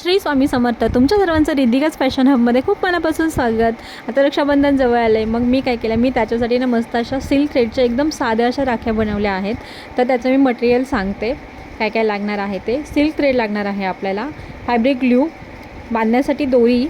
श्री स्वामी समर्थ. तुमच्या सर्वांचं रिद्धिकाच फॅशन हबमध्ये खूप मनापासून स्वागत. आता रक्षाबंधन जवळ आलं आहे मग मी काय केलं? मी त्याच्यासाठी ना मस्त अशा सिल्क थ्रेडच्या एकदम साध्या अशा राख्या बनवल्या आहेत. तर त्याचं मी मटेरियल सांगते. काय काय लागणार आहे ते. सिल्क थ्रेड लागणार आहे आपल्याला. फॅब्रिक ग्ल्यू बांधण्यासाठी दोरी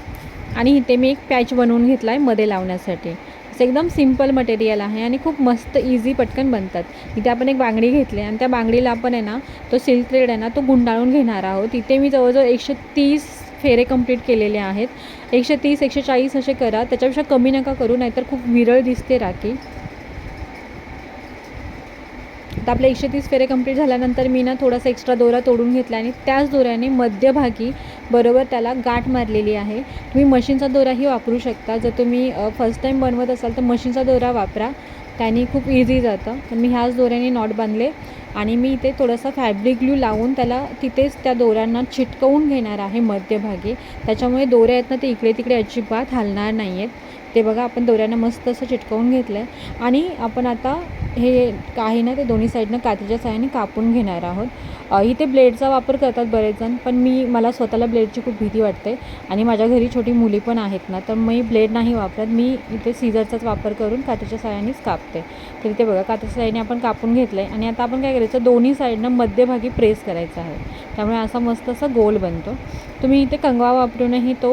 आणि इथे मी एक पॅच बनवून घेतला आहे मध्ये लावण्यासाठी. असं एकदम सिंपल मटेरियल आहे आणि खूप मस्त इझी पटकन बनतात. इथे आपण एक बांगडी घेतली आणि त्या बांगडीला आपण आहे ना तो सिल्क थ्रेड आहे ना तो गुंडाळून घेणार आहोत. इथे मी जवळजवळ एकशे तीस फेरे कंप्लीट केलेले आहेत. एकशे तीस एकशे चाळीस असे करा. त्याच्यापेक्षा कमी नका करू नाहीतर खूप विरळ दिसते राखी. आता आपले एकशे तीस फेरे कंप्लीट झाल्यानंतर मी ना थोडासा एक्स्ट्रा दोरा तोडून घेतला आणि त्याच दोऱ्याने मध्यभागी बरोबर त्याला गाठ मारलेली आहे. तुम्ही मशीनचा दोराही वापरू शकता. जर तुम्ही फर्स्ट टाईम बनवत असाल तर मशीनचा दोरा वापरा. त्याने खूप इझी जातं. तर मी ह्याच दोऱ्याने नॉट बांधले आणि मी इथे थोडासा फॅब्रिक ग्लू लावून त्याला तिथेच त्या दोऱ्यांना चिटकवून घेणार आहे मध्यभागी. त्याच्यामुळे दोऱ्या आहेत ना ते इकडे तिकडे अजिबात हलणार नाही आहेत ते बघा आपण दोऱ्यांना मस्त असं चिटकवून घेतलं आहे आणि आपण आता हे काही ना ते दोन्ही साईडनं कात्रीच्या साह्याने कापून घेणार आहोत. इथे ब्लेडचा वापर करतात बरेच जण पण मी मला स्वतःला ब्लेडची खूप भीती वाटते आणि माझ्या घरी छोटी मुली पण आहेत ना तर मी ब्लेड नाही वापरत. मी इथे सीझरचाच वापर करून कात्रीच्या साह्यानेच कापते. तर इथे बघा कात्रीच्या साह्याने आपण कापून घेतलं आहे आणि आता आपण काय करायचं दोन्ही साईडनं मध्यभागी प्रेस करायचं आहे. त्यामुळे असा मस्त असा गोल बनतो. तुम्ही इथे कंगवा वापरूनही तो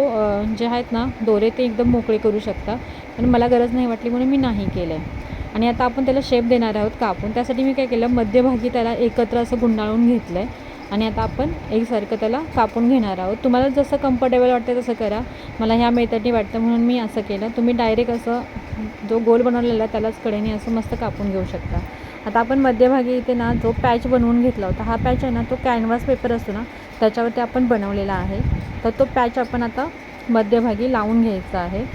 जे आहेत ना दोरे ते एकदम मोकळे करू शकता. पण मला गरज नाही वाटली म्हणून मी नाही केलं आहे आणि आता आपण त्याला शेप देणार आहोत कापून. त्यासाठी मी काय केलं मध्यभागी त्याला एकत्र असं गुंडाळून घेतलं आहे आणि आता आपण एकसारखं त्याला कापून घेणार आहोत. तुम्हाला जसं कम्फर्टेबल वाटतं तसं करा. मला ह्या मेथडनी वाटतं म्हणून मी असं केलं. तुम्ही डायरेक्ट असं जो गोल बनवलेला आहे त्यालाच कडेने असं मस्त कापून घेऊ शकता. आता आपण मध्यभागी इथे ना जो पॅच बनवून घेतला होता हा पॅच आहे ना तो कॅनव्हास पेपर असतो ना त्याच्यावरती आपण बनवलेला आहे. तर तो पॅच आपण आता मध्यभागी लावून घ्यायचा आहे.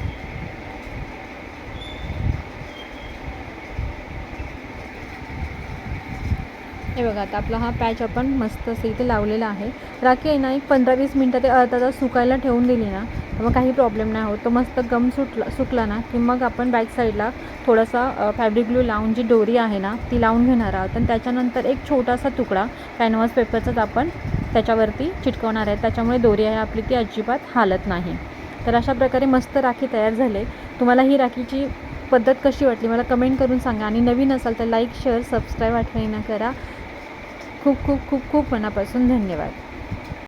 हे बघा आता आपला हा पॅच आपण मस्त असं इथे लावलेला आहे. राखी आहे ना एक पंधरा वीस मिनटं ते अर्धा तास सुकायला ठेवून दिली ना तर मग काही प्रॉब्लेम नाही होत. तो मस्त गम सुटला सुकला ना की मग आपण बॅक साईडला थोडासा फॅब्रिक ग्लू लावून जी दोरी आहे ना ती लावून घेणार आहोत. आणि त्याच्यानंतर एक छोटासा तुकडा कॅनव्हास पेपरचाच आपण त्याच्यावरती चिटकवणार आहे. त्याच्यामुळे दोरी आहे आपली ती अजिबात हालत नाही. तर अशा प्रकारे मस्त राखी तयार झाले. तुम्हाला ही राखीची पद्धत कशी वाटली मला कमेंट करून सांगा. आणि नवीन असाल तर लाईक शेअर सबस्क्राईब आठवणी करा. खूप खूप खूप खूप मनापासून धन्यवाद.